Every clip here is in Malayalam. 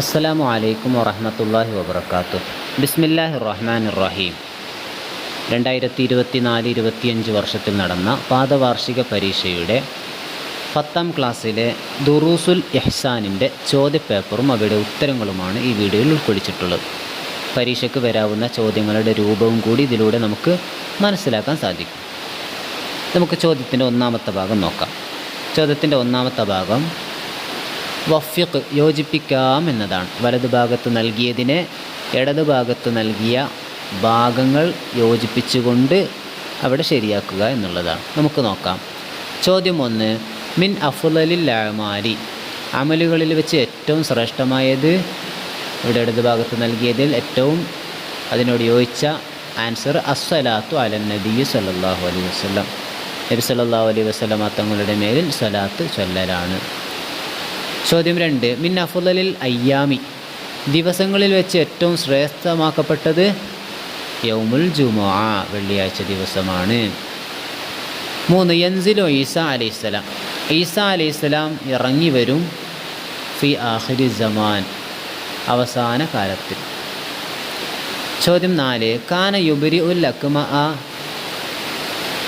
അസ്സലാമു അലൈക്കും വറഹമത്തല്ലാഹി വബർക്കാത്തു ബിസ്മില്ലാഹി റഹ്മാൻ റഹീം രണ്ടായിരത്തി ഇരുപത്തി നാല് ഇരുപത്തിയഞ്ച് വർഷത്തിൽ നടന്ന പാദവാർഷിക പരീക്ഷയുടെ പത്താം ക്ലാസ്സിലെ ദുറൂസുൽ എഹ്സാനിന്റെ ചോദ്യപേപ്പറും അവയുടെ ഉത്തരങ്ങളുമാണ് ഈ വീഡിയോയിൽ ഉൾക്കൊള്ളിച്ചിട്ടുള്ളത്. പരീക്ഷയ്ക്ക് വരാവുന്ന ചോദ്യങ്ങളുടെ രൂപവും കൂടി ഇതിലൂടെ നമുക്ക് മനസ്സിലാക്കാൻ സാധിക്കും. നമുക്ക് ചോദ്യത്തിന്റെ ഒന്നാമത്തെ ഭാഗം നോക്കാം. ചോദ്യത്തിന്റെ ഒന്നാമത്തെ ഭാഗം വഫ്യക്ക് യോജിപ്പിക്കാം എന്നതാണ് വലതു ഭാഗത്ത് നൽകിയതിനെ ഇടതു ഭാഗത്ത് നൽകിയ ഭാഗങ്ങൾ യോജിപ്പിച്ചുകൊണ്ട് അവിടെ ശരിയാക്കുക എന്നുള്ളതാണ്. നമുക്ക് നോക്കാം. ചോദ്യം ഒന്ന് മിൻ അഫുലലിൽ ലാമാരി അമലുകളിൽ വെച്ച് ഏറ്റവും ശ്രേഷ്ഠമായത് ഇവിടെ ഇടതു ഭാഗത്ത് നൽകിയതിൽ ഏറ്റവും അതിനോട് യോജിച്ച ആൻസർ അസ്സലാത്തു അലൻ നബി സല്ലല്ലാഹു അലൈഹി വസ്ലം നബി സല്ലല്ലാഹു അലൈഹി വസല്ലമ തങ്ങളുടെ മേലിൽ സലാത്ത് ചൊല്ലലാണ്. ചോദ്യം രണ്ട്. മിൻ അഫുദലിൽ അയ്യാമി. ദിവസങ്ങളിൽ വെച്ച് ഏറ്റവും ശ്രേഷ്ഠമാക്കപ്പെട്ടത് യൗമുൽ ജുമുഅ വെള്ളിയാഴ്ച ദിവസമാണ്. മൂന്ന് യൻസിലോ ഈസ അലൈഹിസ്സലാം ഈസ അലൈഹിസ്സലാം ഇറങ്ങി വരും ഫി ആഖിരി ജമാൻ അവസാന കാലത്തിൽ ചോദ്യം നാല് കാന യുബരി ഉൽ അക്മ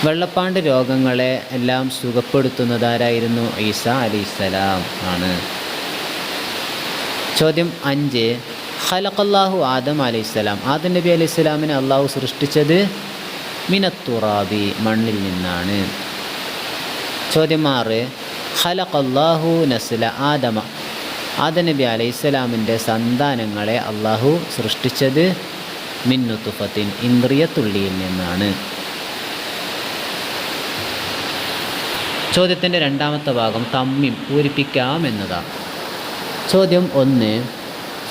വെള്ളപ്പാണ്ട് രോഗങ്ങളെ എല്ലാം സുഖപ്പെടുത്തുന്നതാരായിരുന്നു ഈസ അലിസ്സലാം ആണ്. ചോദ്യം അഞ്ച്. ഖലഖല്ലാഹു ആദം അലൈഹിസ്സലാം. ആദം നബി അലൈഹിസ്സലാമിനെ അള്ളാഹു സൃഷ്ടിച്ചത് മിനത്തുറാബി മണ്ണിൽ നിന്നാണ്. ചോദ്യം ആറ്. ഖലഖല്ലാഹു നസ്ല ആദമ. ആദം നബി അലൈഹിസ്സലാമിന്റെ സന്താനങ്ങളെ അള്ളാഹു സൃഷ്ടിച്ചത് മിന്നുത്തുഫത്തിൻ ഇന്ദ്രിയ തുള്ളിയിൽ നിന്നാണ്. ചോദ്യത്തിൻ്റെ രണ്ടാമത്തെ ഭാഗം തമ്മിം പൂരിപ്പിക്കാം എന്നതാണ് ചോദ്യം ഒന്ന്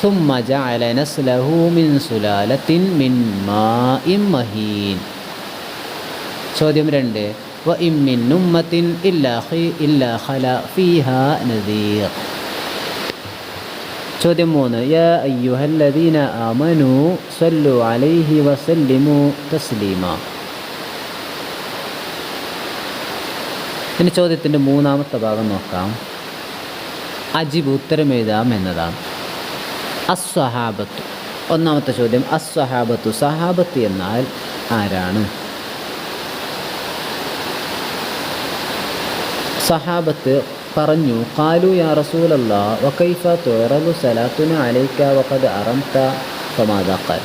ثم جعل نسله من سلالة من ماء مهين ചോദ്യം രണ്ട് وإن من أمة إلا خي إلا خلا فيها نذير ചോദ്യം മൂന്ന് യാ അയ്യുഹല്ലദീന ആമനു സല്ലു അലൈഹി വസല്ലിമു തസ്ലീമ ഇനി ചോദ്യത്തിന്റെ മൂന്നാമത്തെ ഭാഗം നോക്കാം. അജിബ് ഉത്തരം എഴുതാം എന്നതാണ്. അസ്വഹാബത്ത്. ഒന്നാമത്തെ ചോദ്യം അസ്വഹാബത്തു സഹാബത്ത് എന്നാൽ ആരാണ്? സഹാബത്ത് പറഞ്ഞു കാലു യാ റസൂലല്ല വക്കൈഫ തുറലു സലാത്തുന അലൈക്ക വഖദ് അറംത ഫമാദാഖൽ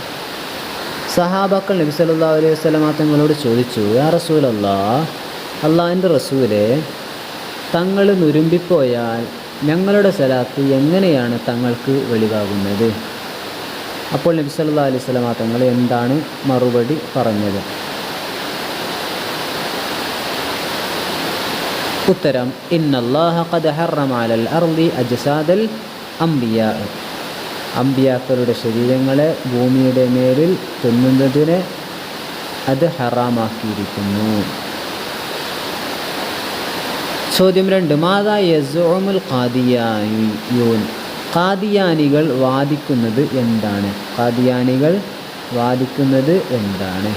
സഹാബാക്കൾ നബി സല്ലല്ലാഹു അലൈഹി വസല്ലമ തങ്ങളോട് ചോദിച്ചു യാ റസൂലല്ലാ അള്ളാഹിന്റെ റസൂലെ തങ്ങൾ നുരുമ്പിപ്പോയാൽ ഞങ്ങളുടെ സലാത്ത് എങ്ങനെയാണ് തങ്ങൾക്ക് വെളിവാകുന്നത്? അപ്പോൾ നബി സല്ലാ അലൈഹി തങ്ങൾ എന്താണ് മറുപടി പറഞ്ഞത്? ഉത്തരം അജ്സാദൽ അംബിയ. അംബിയാക്കളുടെ ശരീരങ്ങളെ ഭൂമിയുടെ മേലിൽ തിന്നുന്നതിനെ അത് ഹറാമാക്കിയിരിക്കുന്നു. ചോദ്യം രണ്ട് മാതാ യസോമുൽ ഖാദിയായൂൻ ഖാദിയാനികൾ വാദിക്കുന്നത് എന്താണ്? ഖാദിയാനികൾ വാദിക്കുന്നത് എന്താണ്?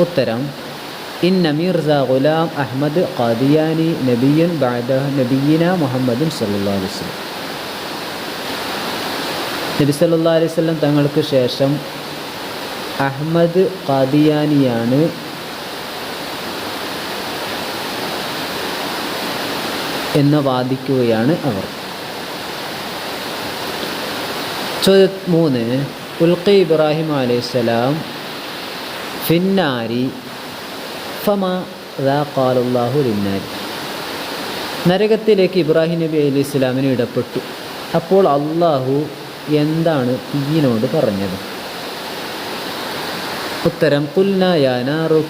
ഉത്തരം ഇന്ന മിർസ ഗുലാം അഹമ്മദ് ഖാദിയാനി നബിയൻ ബാദ നബീന മുഹമ്മദ് സല്ലാ അലൈവലം നബി സല്ലാ അലൈവല്ലം തങ്ങൾക്ക് ശേഷം അഹമ്മദ് ഖാദിയാനിയാണ് എന്ന് വാദിക്കുകയാണ് അവർ. ചോദ്യ മൂന്ന്. ഉൽഖി ഇബ്രാഹിം അലൈഹിസ്സലാം ഫിന്നാരി ഫമ ലിന്നാരി. നരകത്തിലേക്ക് ഇബ്രാഹിം നബി അലി ഇസ്ലാമിന് ഇടപെട്ടു അപ്പോൾ അള്ളാഹു എന്താണ് തീയിനോട് പറഞ്ഞത്? ഉത്തരം കുൽന യാനാറു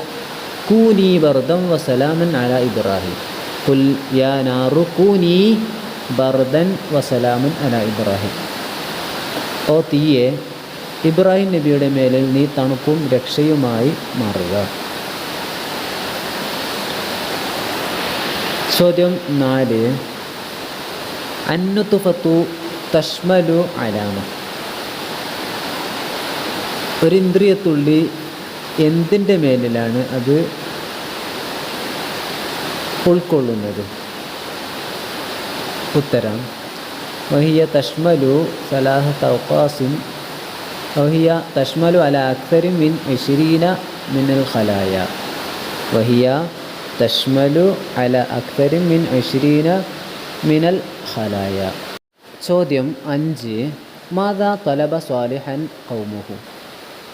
കൂനി ബർദം വസലാമൻ അല ഇബ്രാഹിം. കുൽ യാ നാറു കൂനി ബർദൻ വസലാമുൻ അല ഇബ്രാഹിം. ഓ തീയെ ഇബ്രാഹിം നബിയുടെ മേലിൽ നീ തണുപ്പും രക്ഷയുമായി മാറുക. ചോദ്യം നാല്. അന്നുത്തുഫത്തു തഷ്മലു അലാമ. ഒരു ഇന്ദ്രിയത്തുള്ളി എന്തിന്റെ മേലിലാണ് അത് ഉൾക്കൊള്ളുന്നത് ഉത്തരം وهي تشمل ثلاثة أوقاس وهي تشمل على أكثر من عشرين من الخلايا وهي تشمل على أكثر من عشرين من الخلايا ചോദ്യം അഞ്ച് മാതാ തലബ സ്വാലിഹൻ കൗമുഹു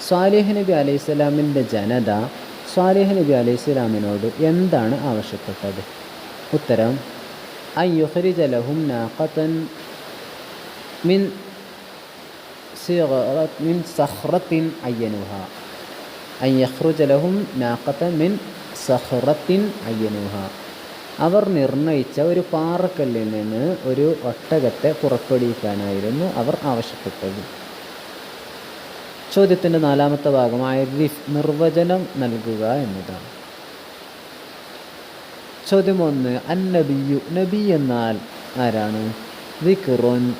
സ്വാലിഹ് നബി അലൈഹി സ്വലാമിൻ്റെ ജനത സ്വാലിഹ് നബി അലൈഹി സ്വലാമിനോട് എന്താണ് ആവശ്യപ്പെട്ടത്? ഉത്തരം അൻ യുഖ്രിജ ലഹും നാഖത്തൻ മിൻ മിൻ സഹ്റത്തിൻ അയ്യനുഹ. അൻ യഖ്റുജ ലഹും നാഖത്തൻ മിൻ സഹ്റത്തിൻ അയ്യനുഹ. അവർ നിർണയിച്ച ഒരു പാറക്കല്ലിൽ നിന്ന് ഒരു ഒട്ടകത്തെ പുറപ്പെടുവിക്കാനായിരുന്നു അവർ ആവശ്യപ്പെട്ടത്. ചോദ്യത്തിന്റെ നാലാമത്തെ ഭാഗമായ റിഫ് നിർവചനം നൽകുക എന്നതാണ്. ചോദ്യം ഒന്ന് അന്നബിയു നബി എന്നാൽ ആരാണ്? ദിക്റുൻ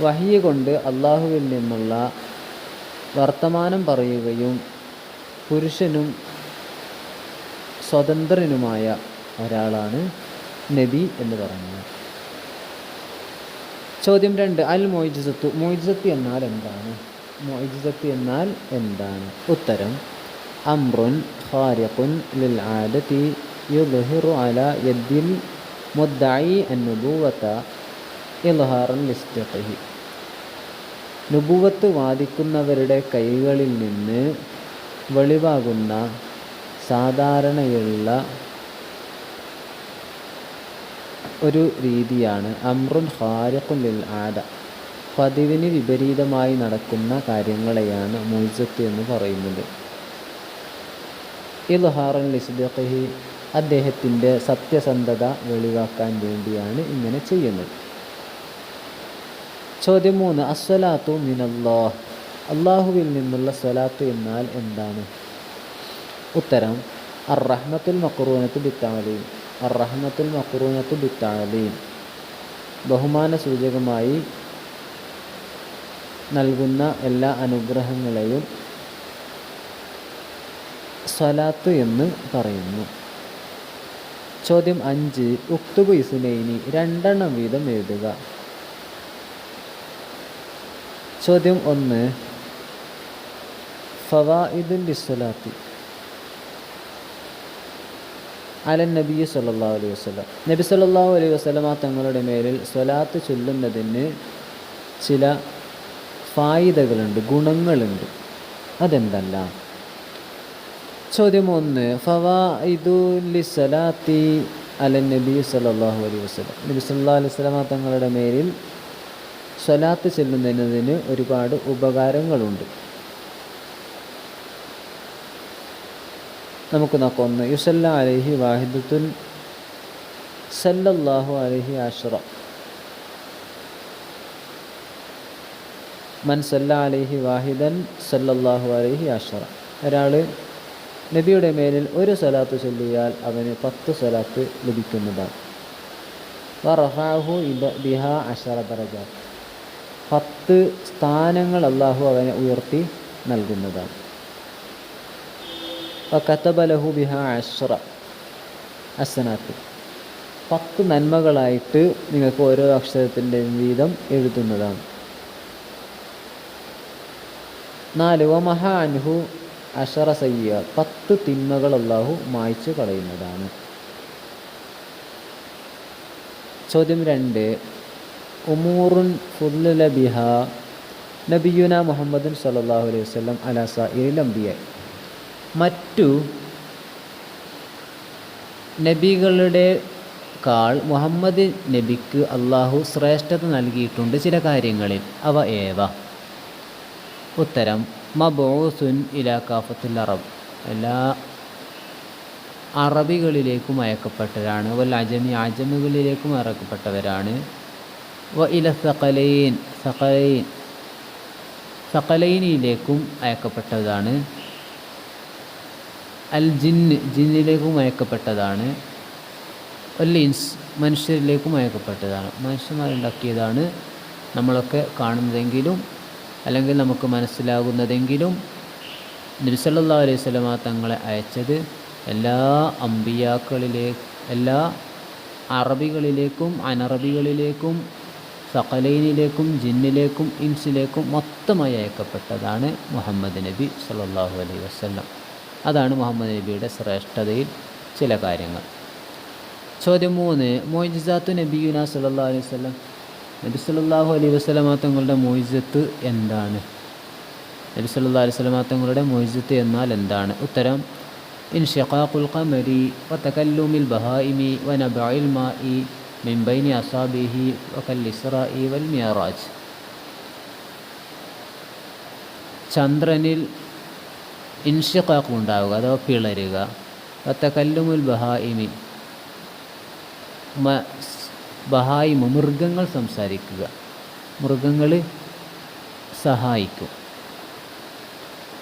വഹിയ കൊണ്ട് അള്ളാഹുവിൽ നിന്നുള്ള വർത്തമാനം പറയുകയും പുരുഷനും സ്വതന്ത്രനുമായ ഒരാളാണ് നബി എന്ന് പറയുന്നത്. ചോദ്യം രണ്ട് അൽ മൊയ്ജിസത്തു. മൊയ്ജിസത്ത് എന്നാൽ എന്താണ്? മൊയ്ജിസത്ത് എന്നാൽ എന്താണ്? ഉത്തരം അമ്രുൻ ഖാരിഖുൻ ലിൽ ആദതി യുദ്ഹിറു അല യദ്ദിൽ മുദ്ദായി അന്നുബൂവത ഇൽഹാറൻ ലിസ്തിഖിഹി. നുബുവത്ത് വാദിക്കുന്നവരുടെ കൈകളിൽ നിന്ന് വെളിവാകുന്ന സാധാരണയുള്ള ഒരു രീതിയാണ് അമ്രുൻ ഖാരിഖുൻ ലിൽ ആദ. പതിവിന് വിപരീതമായി നടക്കുന്ന കാര്യങ്ങളെയാണ് മുയ്സത്ത് എന്ന് പറയുന്നത്. ഇൽഹാറൻ ലിസ്ബഹി അദ്ദേഹത്തിന്റെ സത്യസന്ധത വെളിവാക്കാൻ വേണ്ടിയാണ് ഇങ്ങനെ ചെയ്യുന്നത്. ചോദ്യം മൂന്ന് അസ്വലാത്തു മിനല്ലാഹ്. അള്ളാഹുവിൽ നിന്നുള്ള സ്വലാത്തു എന്നാൽ എന്താണ്? ഉത്തരം അർ റഹ്മത്തുൽ മക്രൂനത്ത് ബിത്താലീം. അർ മക്റൂനത്തു ബിത്താലീം ബഹുമാന സൂചകമായി നൽകുന്ന എല്ലാ അനുഗ്രഹങ്ങളെയും സ്വലാത്ത് എന്ന് പറയുന്നു. ചോദ്യം അഞ്ച് ഉക്തുബ് ഇസുനൈനി രണ്ടെണ്ണം വീതം എഴുതുക. ചോദ്യം ഒന്ന് ഫവാ ഫവായിദുൽ ഇസ്വലാത്തി അലൻ നബി സല്ലല്ലാഹു അലൈഹി വസല്ലം. നബി സല്ലല്ലാഹു അലൈഹി വസല്ലമ തങ്ങളുടെ മേലിൽ സ്വലാത്ത് ചൊല്ലുന്നതിന് ചില ഫായിദകളുണ്ട് ഗുണങ്ങളുണ്ട്. അതെന്തല്ല? ചോദ്യം ഒന്ന് ഫവായിദുലി സലാത്തി അലൻ നബി സല്ലല്ലാഹു അലൈഹി വസല്ലം. നബി സല്ലല്ലാഹു അലൈഹി വസല്ലമ തങ്ങളുടെ മേലിൽ സ്വലാത്ത് ചെല്ലുന്നതിന് ഒരുപാട് ഉപകാരങ്ങളുണ്ട്. നമുക്ക് നോക്കാം ഒന്ന് യുസല്ല അലഹി വാഹിദുൽ സല്ലല്ലാഹു അലഹി ആശ്ര മൻ സല്ല അലൈഹി വാഹിദൻ സല്ലല്ലാഹു അലഹി ആശ്ര ഒരാൾ നബിയുടെ മേലിൽ ഒരു സലാത്ത് ചൊല്ലിയാൽ അവന് പത്ത് സലാത്ത് ലഭിക്കുന്നതാണ്. അഷറ പത്ത് സ്ഥാനങ്ങൾ അള്ളാഹു അവനെ ഉയർത്തി നൽകുന്നതാണ്. കത്തബലഹു ബിഹ അഷ്റ അസനാത്ത് പത്ത് നന്മകളായിട്ട് നിങ്ങൾക്ക് ഓരോ അക്ഷരത്തിന്റെ വീതം എഴുതുന്നതാണ്. നാല് വ മഹാ അൻഹു അഷറ സയ്യ. പത്ത് തിന്മകൾ അള്ളാഹു മായ്ച്ചു കളയുന്നതാണ്. ചോദ്യം രണ്ട് ഉമൂറുൻ ഫുല്ല ബിഹ. നബിയുന മുഹമ്മദ് സല്ലാഹു അലൈഹി വസല്ലം അലാസ ഇരിലംബിയായി മറ്റു നബികളുടെ കാൾ മുഹമ്മദ് നബിക്ക് അള്ളാഹു ശ്രേഷ്ഠത നൽകിയിട്ടുണ്ട് ചില കാര്യങ്ങളിൽ. അവ ഏവ? ഉത്തരം മബോസുൻ ഇലാ കാഫത്തുൽ അറബ്. എല്ലാ അറബികളിലേക്കും അയക്കപ്പെട്ടവരാണ്. വല്ല അജമി അജമികളിലേക്കും അയക്കപ്പെട്ടവരാണ്. വ ഇല സഖലൈൻ സഖലൈൻ സഖലൈനിയിലേക്കും അയക്കപ്പെട്ടതാണ്. അൽ ജിന്ന് ജിന്നിലേക്കും അയക്കപ്പെട്ടതാണ്. ഒല്ലിൻസ് മനുഷ്യരിലേക്കും അയക്കപ്പെട്ടതാണ്. മനുഷ്യന്മാരുണ്ടാക്കിയതാണ് നമ്മളൊക്കെ കാണുന്നതെങ്കിലും അല്ലെങ്കിൽ നമുക്ക് മനസ്സിലാകുന്നതെങ്കിലും നബിസല്ലാ അലൈഹി സ്വലമ തങ്ങളെ അയച്ചത് എല്ലാ അമ്പിയാക്കളിലെ എല്ലാ അറബികളിലേക്കും അനറബികളിലേക്കും സകലൈനിലേക്കും ജിന്നിലേക്കും ഇൻസിലേക്കും മൊത്തമായി അയക്കപ്പെട്ടതാണ് മുഹമ്മദ് നബി സല്ലല്ലാഹു അലൈഹി വസല്ലം. അതാണ് മുഹമ്മദ് നബിയുടെ ശ്രേഷ്ഠതയിൽ ചില കാര്യങ്ങൾ. ചോദ്യം മൂന്ന് മൊയ്ജിസാത്തു നബിയുന സല്ലല്ലാഹു അലൈഹി വസ്ലം നബി സല്ലല്ലാഹു അലൈഹി വസല്ലമ തങ്ങളുടെ മോയിജത്ത് എന്താണ്? നബി സല്ലല്ലാഹു അലൈഹി വസല്ലമ തങ്ങളുടെ മോയിജത്ത് എന്നാൽ എന്താണ്? ഉത്തരം വതകല്ലുമിൽ ബഹായിമി വനബഇൽ മാഇ മിൻ ബൈനി അസാബിഹി വകൽ ഇസ്രാഇ വൽ മിയറാജ് ചന്ദ്രനിൽ ഇൻഷിഖാഖ് അഥവാ പിളരുക. വത്തക്കല്ലുമുൽ ബഹായിമി. മ ബഹായിമ മൃഗങ്ങൾ സംസാരിക്കുക. മൃഗങ്ങൾ സഹായിക്കും.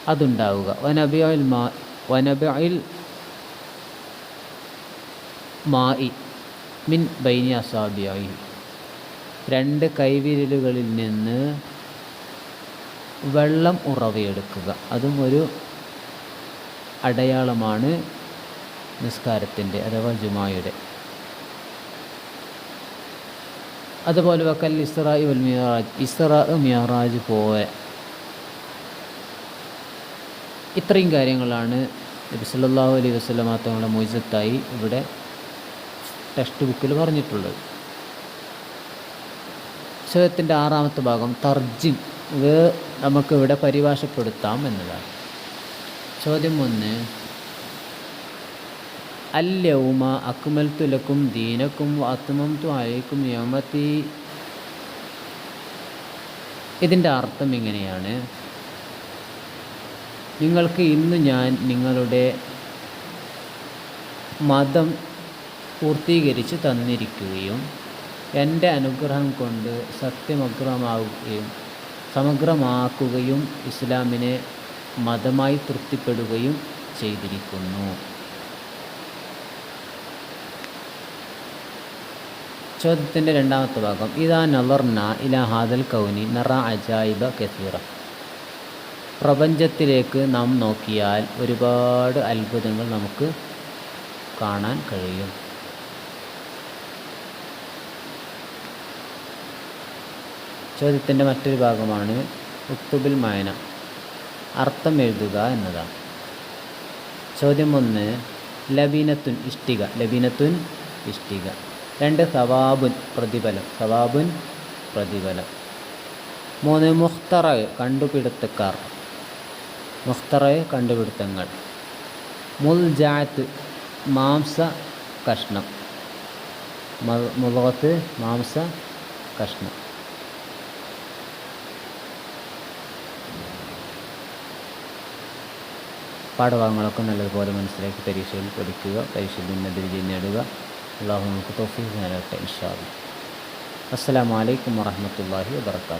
അതുണ്ടാവുക. വനബിയിൽ മാ വനബിൽ മായി മിൻ ബൈനി അസാബിയായി രണ്ട് കൈവിരലുകളിൽ നിന്ന് വെള്ളം ഉറവയെടുക്കുക. അതും ഒരു അടയാളമാണ് നിസ്കാരത്തിന്റെ അഥവാ ജുമായുടെ. അതുപോലെ വക്കൽ ഇസ്റായി വൽ മിയറാജ് ഇസ്രാ മിയറാജ് പോയ ഇത്രയും കാര്യങ്ങളാണ് നബി സല്ലല്ലാഹു അലൈഹി വസല്ലമ തങ്ങളുടെ മൊയ്സത്തായി ഇവിടെ ടെക്സ്റ്റ് ബുക്കിൽ പറഞ്ഞിട്ടുള്ളത്. ചോദ്യത്തിന്റെ ആറാമത്തെ ഭാഗം തർജിം ഇത് നമുക്കിവിടെ പരിഭാഷപ്പെടുത്താം എന്നതാണ്. ചോദ്യം ഒന്ന് അല്യവുമ അക്മൽ തുലക്കും ദീനക്കും അത്മംതു അലൈക്കും യോമത്തി. ഇതിന്റെ അർത്ഥം ഇങ്ങനെയാണ്. നിങ്ങൾക്ക് ഇന്ന് ഞാൻ നിങ്ങളുടെ മതം പൂർത്തീകരിച്ച് തന്നിരിക്കുകയും എന്റെ അനുഗ്രഹം കൊണ്ട് സത്യമഗ്രഹമാവുകയും സമഗ്രമാക്കുകയും ഇസ്ലാമിനെ മതമായി തൃപ്തിപ്പെടുകയും ചെയ്തിരിക്കുന്നു. ചോദ്യത്തിന്റെ രണ്ടാമത്തെ ഭാഗം ഇതാ നവർന ഇല ഹാദൽ കൗനി നറ അജായിബ കസീറ. പ്രപഞ്ചത്തിലേക്ക് നാം നോക്കിയാൽ ഒരുപാട് അത്ഭുതങ്ങൾ നമുക്ക് കാണാൻ കഴിയും. ചോദ്യത്തിന്റെ മറ്റൊരു ഭാഗമാണ് ഉത്തുബിൽ മായന. അർത്ഥം എഴുതുക എന്നതാണ്. ചോദ്യം ഒന്ന് ലബീനത്തുൻ ഇഷ്ടിക. ലബീനത്തുൻ ഇഷ്ടിക. രണ്ട് സവാബുൻ പ്രതിഫലം. സവാബുൻ പ്രതിഫലം. മൂന്ന് മുഖ്തറ കണ്ടുപിടുത്തക്കാർ. മുഖ്തറ കണ്ടുപിടുത്തങ്ങൾ. മുൽജാത്ത് മാംസ കഷ്ണം. മുളകത്ത് മാംസ കഷ്ണം. പാഠഭാഗങ്ങളൊക്കെ നല്ലതുപോലെ മനസ്സിലാക്കി പരീക്ഷയിൽ പഠിക്കുക പരീക്ഷയിൽ ഉന്നത വിജയം നേടുക അള്ളാഹു നമുക്ക് തോഫീസ് നേടട്ടെ ഇൻഷാ അസ്സാം അലൈക്കും വറഹ്മത്തുള്ളാഹി വബർക്കാത്തു